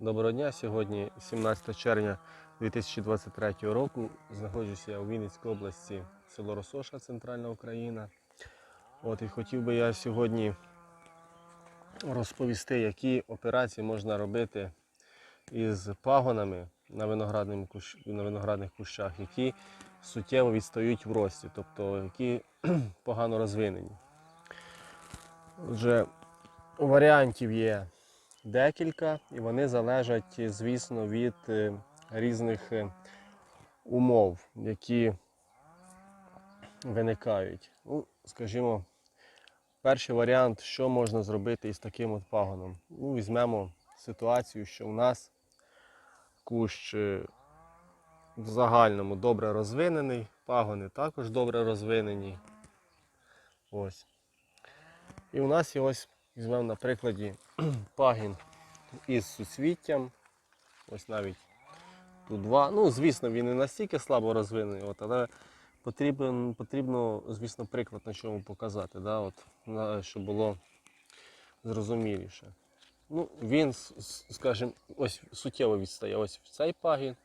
Доброго дня. Сьогодні 17 червня 2023 року. Знаходжуся я у Вінницькій області, село Росоша, Центральна Україна. От і хотів би я сьогодні розповісти, які операції можна робити із пагонами на, виноградних кущах, які суттєво відстають в рості, тобто які погано розвинені. Отже, варіантів є декілька, і вони залежать, звісно, від е, різних е, умов, які виникають. Ну, скажімо, перший варіант, що можна зробити із таким от пагоном. Ну, візьмемо ситуацію, що у нас кущ е, в загальному добре розвинений, пагони також добре розвинені. Ось. І у нас є ось, візьмемо на прикладі пагін із суцвіттям. Ось навіть тут два. Ну, звісно, він не настільки слабо розвинений, от, але потрібен, потрібно, звісно, приклад на чому показати, да, от, на- щоб було зрозуміліше. Ну, він, скажімо, ось суттєво відстає. Ось цей пагін,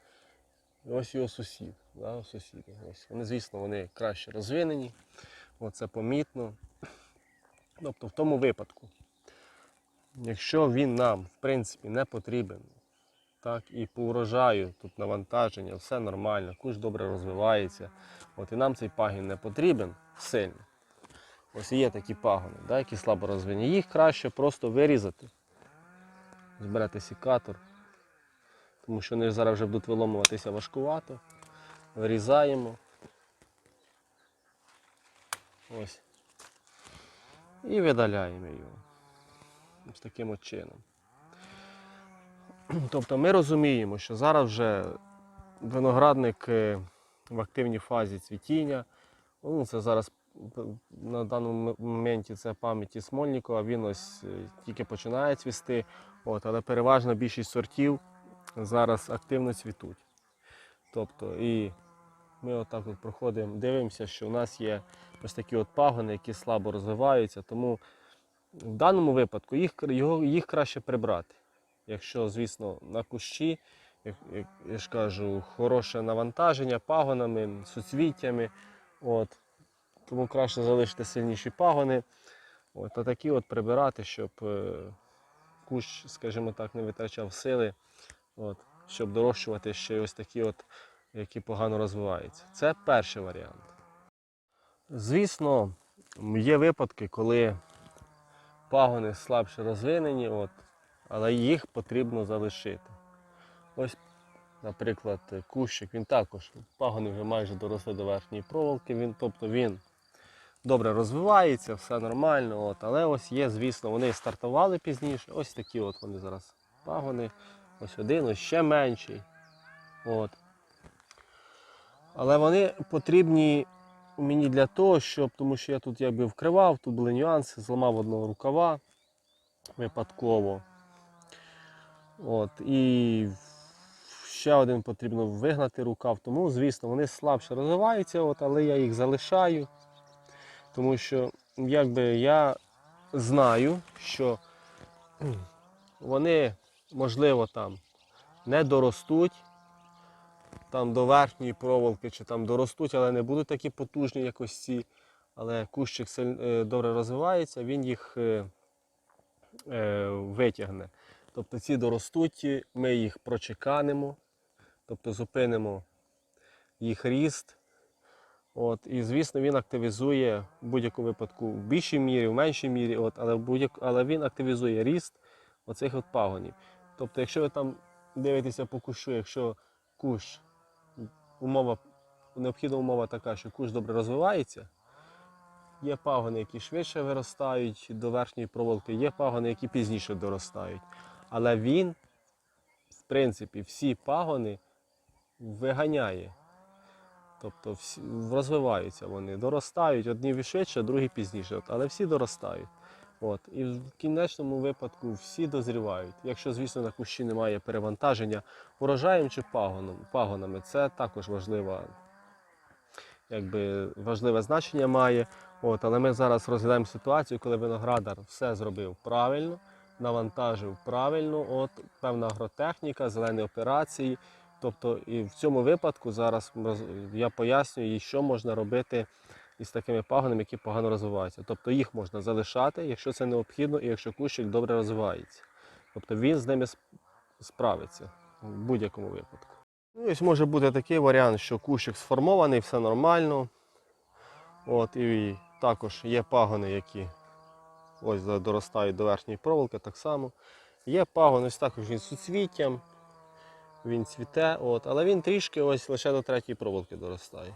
і ось його сусід. Да, сусіди. Ось. Вони, звісно, вони краще розвинені. Оце помітно. Тобто в тому випадку, якщо він нам в принципі не потрібен, так, і по урожаю тут навантаження, все нормально, куш добре розвивається, от і нам цей пагін не потрібен сильно. Ось є такі пагони, да, які слабо розвинені. Їх краще просто вирізати. Зберете сікатор, тому що вони зараз вже будуть виломуватися важкувато. Вирізаємо. Ось і видаляємо його. Ось таким от чином. Тобто ми розуміємо, що зараз вже виноградник е, в активній фазі цвітіння. Ну, це зараз на даному моменті це пам'яті Смольникова, він ось е, тільки починає цвісти, от, але переважна більшість сортів зараз активно цвітуть. Тобто, і ми отак от проходимо, дивимося, що у нас є ось такі от пагони, які слабо розвиваються. Тому в даному випадку їх, його, їх краще прибрати. Якщо, звісно, на кущі, як, як я ж кажу, хороше навантаження пагонами, суцвіттями. От. Тому краще залишити сильніші пагони. От, а такі от прибирати, щоб е, кущ, скажімо так, не витрачав сили, от, щоб дорощувати ще ось такі, от, які погано розвиваються. Це перший варіант. Звісно, є випадки, коли пагони слабше розвинені, от, але їх потрібно залишити. Ось, наприклад, кущик, він також, пагони вже майже доросли до верхньої проволоки, він, тобто він добре розвивається, все нормально. От, але ось є, звісно, вони стартували пізніше. Ось такі от вони зараз пагони. Ось один, ось ще менший. От. Але вони потрібні мені для того, щоб, тому що я тут якби вкривав, тут були нюанси, зламав одного рукава випадково. От, і ще один потрібно вигнати рукав. Тому, звісно, вони слабше розвиваються, от, але я їх залишаю. Тому що якби я знаю, що вони, можливо, там не доростуть там до верхньої проволоки чи там доростуть, але не будуть такі потужні, як ці. Але кущик е, добре розвивається, він їх е, е, витягне. Тобто ці доростуть, ми їх прочеканимо, тобто зупинимо їх ріст. От, і звісно, він активізує в будь-якому випадку в більшій мірі, в меншій мірі, от, але, в але він активізує ріст оцих от пагонів. Тобто, якщо ви там дивитеся по кущу, якщо кущ умова, необхідна умова така, що кущ добре розвивається. Є пагони, які швидше виростають до верхньої проволоки, є пагони, які пізніше доростають. Але він, в принципі, всі пагони виганяє. Тобто всі, розвиваються вони, доростають, одні швидше, другі пізніше, але всі доростають. От. І в кінечному випадку всі дозрівають. Якщо, звісно, на кущі немає перевантаження урожаєм чи пагонами, це також важлива, якби, важливе значення має. От, але ми зараз розглядаємо ситуацію, коли виноградар все зробив правильно, навантажив правильно, от певна агротехніка, зелені операції. Тобто, і в цьому випадку зараз я пояснюю, що можна робити із такими пагонами, які погано розвиваються. Тобто їх можна залишати, якщо це необхідно, і якщо кущик добре розвивається. Тобто він з ними справиться в будь-якому випадку. Ну, ось може бути такий варіант, що кущик сформований, все нормально. От, і також є пагони, які ось доростають до верхньої проволоки, так само. Є пагон, ось також він з суцвіттям, він цвіте, от, але він трішки ось лише до третьої проволоки доростає.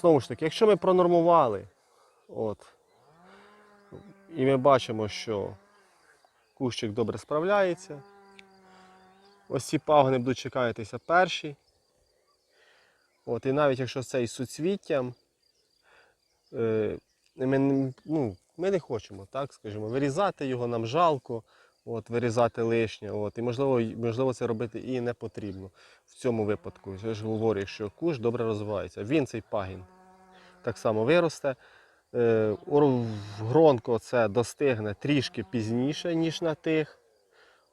Знову ж таки, якщо ми пронормували, от, і ми бачимо, що кущик добре справляється, ось ці пагони будуть чекатися перші. От, і навіть якщо це із суцвіттям, е, ми, ну, ми не хочемо, так скажімо, вирізати його нам жалко, от, вирізати лишнє. От, і можливо, можливо, це робити і не потрібно в цьому випадку. Я ж говорю, що куш добре розвивається. Він цей пагін так само виросте. Е, гронко це достигне трішки пізніше, ніж на тих.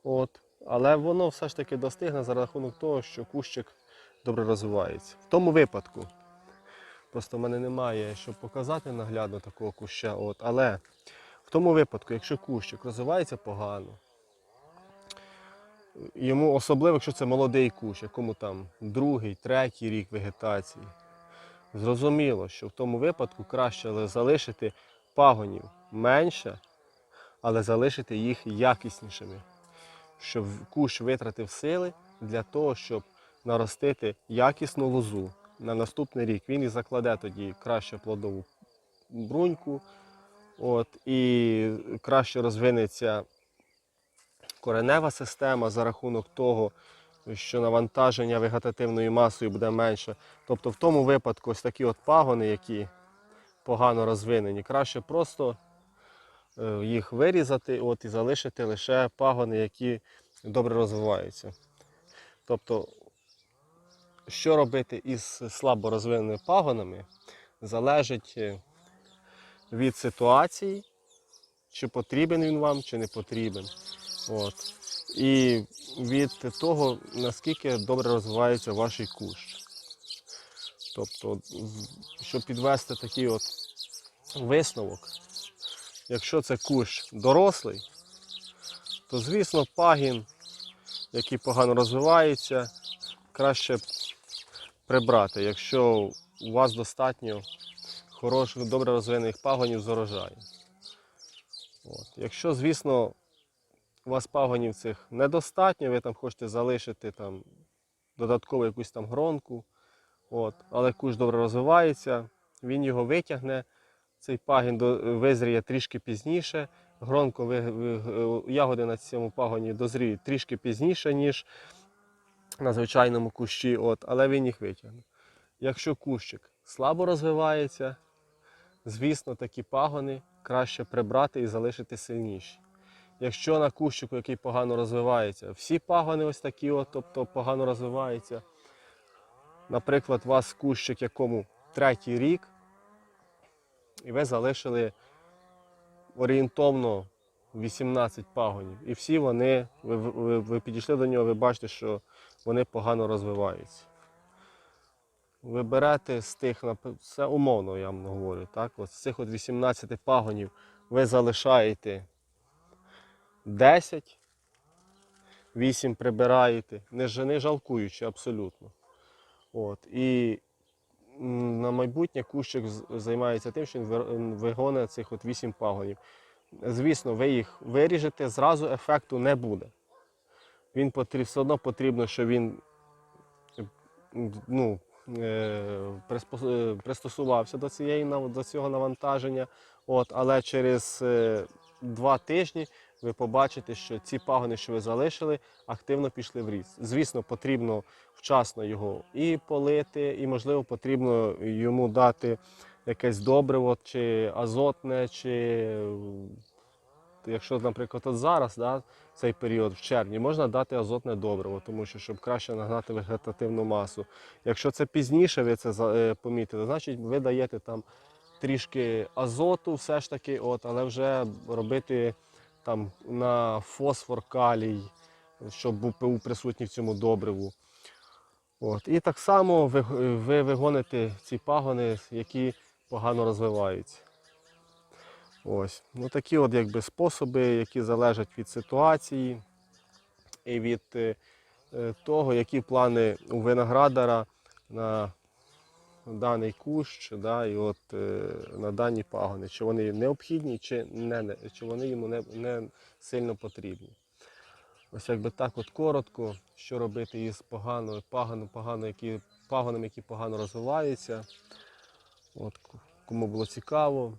От. Але воно все ж таки достигне за рахунок того, що кущик добре розвивається. В тому випадку, просто в мене немає, щоб показати наглядно такого куща. От. Але в тому випадку, якщо кущик розвивається погано, йому особливо, якщо це молодий кущ, якому там другий, третій рік вегетації. Зрозуміло, що в тому випадку краще залишити пагонів менше, але залишити їх якіснішими, щоб кущ витратив сили для того, щоб наростити якісну лозу на наступний рік. Він і закладе тоді краще плодову бруньку, от, і краще розвинеться коренева система за рахунок того, що навантаження вегетативною масою буде менше. Тобто в тому випадку ось такі от пагони, які погано розвинені, краще просто е, їх вирізати от, і залишити лише пагони, які добре розвиваються. Тобто, що робити із слабо розвиненими пагонами, залежить е, від ситуації, чи потрібен він вам, чи не потрібен. От. І від того, наскільки добре розвивається ваш кущ. Тобто, щоб підвести такий от висновок, якщо це кущ дорослий, то звісно пагін, який погано розвивається, краще прибрати, якщо у вас достатньо хороших, добре розвинених пагонів з урожаю. От. Якщо, звісно, у вас пагонів цих недостатньо, ви там хочете залишити там додаткову якусь там гронку, от, але кущ добре розвивається, він його витягне, цей пагін визріє трішки пізніше, гронко ви- е, ягоди на цьому пагоні дозріють трішки пізніше, ніж на звичайному кущі, от, але він їх витягне. Якщо кущик слабо розвивається, звісно, такі пагони краще прибрати і залишити сильніші. Якщо на кущику, який погано розвивається, всі пагони ось такі, от, тобто погано розвиваються. Наприклад, у вас кущик, якому третій рік, і ви залишили орієнтовно 18 пагонів. І всі вони, ви, ви, ви підійшли до нього, ви бачите, що вони погано розвиваються. Ви берете з тих, це умовно, я вам говорю, так? От з цих от 18 пагонів ви залишаєте 10, 8 прибираєте, не, не жалкуючи абсолютно. От. І на майбутнє кущик займається тим, що він вигоне цих от 8 пагонів. Звісно, ви їх виріжете, зразу ефекту не буде. Він потріб, все одно потрібно, щоб він ну, пристосувався до, цієї, до цього навантаження. От, але через е, два тижні ви побачите, що ці пагони, що ви залишили, активно пішли в ріст. Звісно, потрібно вчасно його і полити, і, можливо, потрібно йому дати якесь добриво, чи азотне, чи е, якщо, наприклад, от зараз, да, цей період в червні, можна дати азотне добриво, тому що щоб краще нагнати вегетативну масу. Якщо це пізніше ви це е, помітили, значить ви даєте там трішки азоту, все ж таки, от, але вже робити там, на фосфор, калій, щоб був присутній в цьому добриву. От. І так само ви, ви вигоните ці пагони, які погано розвиваються. Ось. Ну, такі от якби способи, які залежать від ситуації і від е, е, того, які плани у виноградара на даний кущ, да, і от, е, на дані пагони, чи вони необхідні, чи, не, чи вони йому не, не сильно потрібні. Ось якби так от коротко, що робити із поганою пагоном, погано, які, пагоном, які погано розвиваються. От, кому було цікаво,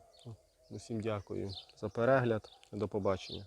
усім дякую за перегляд. До побачення.